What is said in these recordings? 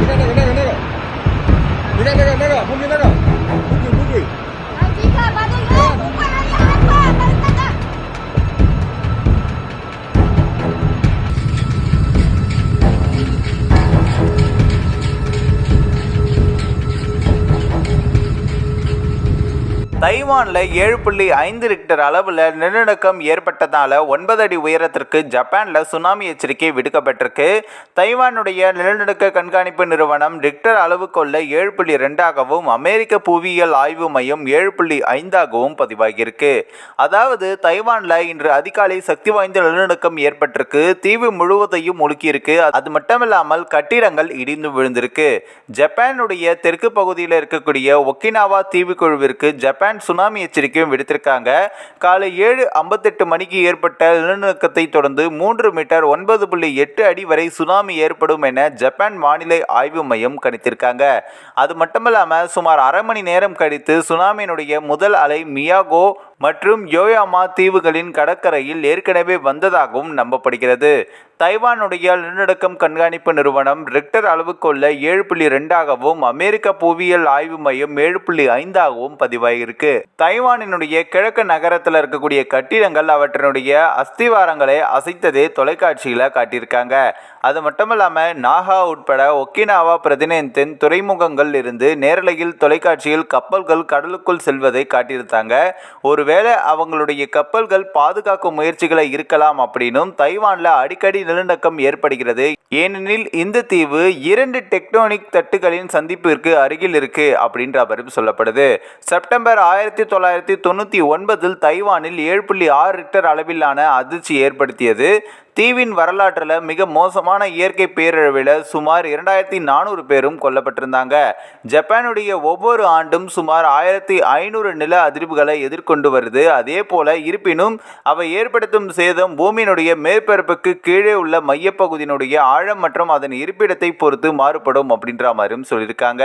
你看那个那个那个。你看那个那个后面那个。தைவானில் ஏழு புள்ளி ஐந்து ரிக்டர் அளவில் நிலநடுக்கம் ஏற்பட்டதால ஒன்பது அடி உயரத்திற்கு ஜப்பானில் சுனாமி எச்சரிக்கை விடுக்கப்பட்டிருக்கு. தைவானுடைய நிலநடுக்க கண்காணிப்பு நிறுவனம் ரிக்டர் அளவுக்குள்ள கொள்ள ஏழு புள்ளி ரெண்டாகவும் அமெரிக்க புவியியல் ஆய்வு மையம் ஏழு புள்ளி ஐந்தாகவும் பதிவாகியிருக்கு. அதாவது தைவானில் இன்று அதிகாலை சக்தி வாய்ந்த நிலநடுக்கம் ஏற்பட்டிருக்கு தீவு முழுவதையும் முழுக்கியிருக்கு. அது மட்டுமில்லாமல் கட்டிடங்கள் இடிந்து விழுந்திருக்கு. ஜப்பானுடைய தெற்கு பகுதியில் இருக்கக்கூடிய ஒக்கினாவா தீவுக்குழுவிற்கு ஜப்பான் சுனாமி எச்சரிக்கையும் விடுத்திருக்காங்க. காலை ஏழு ஐம்பத்தெட்டு மணிக்கு ஏற்பட்ட நிலநடுக்கத்தை தொடர்ந்து மூன்று மீட்டர் ஒன்பது புள்ளி எட்டு அடி வரை சுனாமி ஏற்படும் என ஜப்பான் வானிலை ஆய்வு மையம் கணித்திருக்காங்க. அது மட்டுமல்லாமல் சுமார் அரை மணி நேரம் கழித்து சுனாமியினுடைய முதல் அலை மியாகோ மற்றும் யோயாமா தீவுகளின் கடற்கரையில் ஏற்கனவே வந்ததாகவும் நம்பப்படுகிறது. தைவானுடைய நிலநடுக்கம் கண்காணிப்பு நிறுவனம் ரிக்டர் அளவுக்குள்ள ஏழு புள்ளி ரெண்டாகவும் அமெரிக்க புவியியல் ஆய்வு மையம் ஏழு புள்ளி ஐந்தாகவும் பதிவாகியிருக்கு தைவானினுடைய கிழக்கு நகரத்தில் இருக்கக்கூடிய கட்டிடங்கள் அவற்றினுடைய அஸ்திவாரங்களை அசைத்ததே தொலைக்காட்சியில் காட்டியிருக்காங்க. அது மட்டும் இல்லாமல் நாகா உட்பட ஒக்கினாவா பிரதிநிதித்தின் துறைமுகங்கள் இருந்து நேரலையில் தொலைக்காட்சியில் கப்பல்கள் கடலுக்குள் செல்வதை காட்டியிருந்தாங்க ஒரு ஒருவேளை அவங்களுடைய கப்பல்கள் பாதுகாக்கும் முயற்சிகளை இருக்கலாம் அப்படின்னும் தைவானில் அடிக்கடி நிலநடுக்கம் ஏற்படுகிறது. ஏனெனில் இந்த தீவு இரண்டு டெக்டோனிக் தட்டுகளின் சந்திப்பிற்கு அருகில் இருக்கு அப்படின்ற அவரும் சொல்லப்படுது. செப்டம்பர் ஆயிரத்தி தொள்ளாயிரத்தி தொண்ணூற்றி ஒன்பதில் தைவானில் ஏழு புள்ளி ஆறு ரிக்டர் அளவிலான அதிர்ச்சி ஏற்படுத்தியது. தீவின் வரலாற்றில் மிக மோசமான இயற்கை பேரழிவில் சுமார் இரண்டாயிரத்தி நானூறு பேரும் கொல்லப்பட்டிருந்தாங்க. ஜப்பானுடைய ஒவ்வொரு ஆண்டும் சுமார் ஆயிரத்தி ஐநூறு நில அதிர்வுகளை எதிர்கொண்டு வருது. அதே போல இருப்பினும் அவை ஏற்படுத்தும் சேதம் பூமியினுடைய மேற்பரப்புக்கு கீழே உள்ள மையப்பகுதியினுடைய ஆழம் மற்றும் அதன் இருப்பிடத்தை பொறுத்து மாறுபடும் அப்படின்ற மாதிரியும் சொல்லியிருக்காங்க.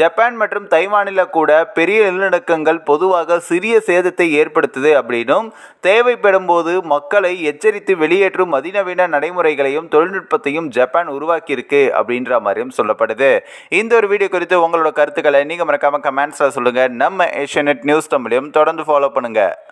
ஜப்பான் மற்றும் தைவானில் கூட பெரிய நிலநடுக்கங்கள் பொதுவாக சிறிய சேதத்தை ஏற்படுத்துது அப்படின்னும் தேவைப்படும் போது மக்களை எச்சரித்து வெளியேற்றும் அதிநவீன நடைமுறைகளையும் தொழில்நுட்பத்தையும் ஜப்பான் உருவாக்கியிருக்கு அப்படின்ற மாதிரியும் சொல்லப்படுது. இந்த ஒரு வீடியோ குறித்து உங்களோட கருத்துக்களை நீங்கள் மறக்காம கமெண்ட்ஸில் சொல்லுங்கள் நம்ம ஏஷியநெட் நியூஸ் தமிழையும் தொடர்ந்து ஃபாலோ பண்ணுங்கள் enggak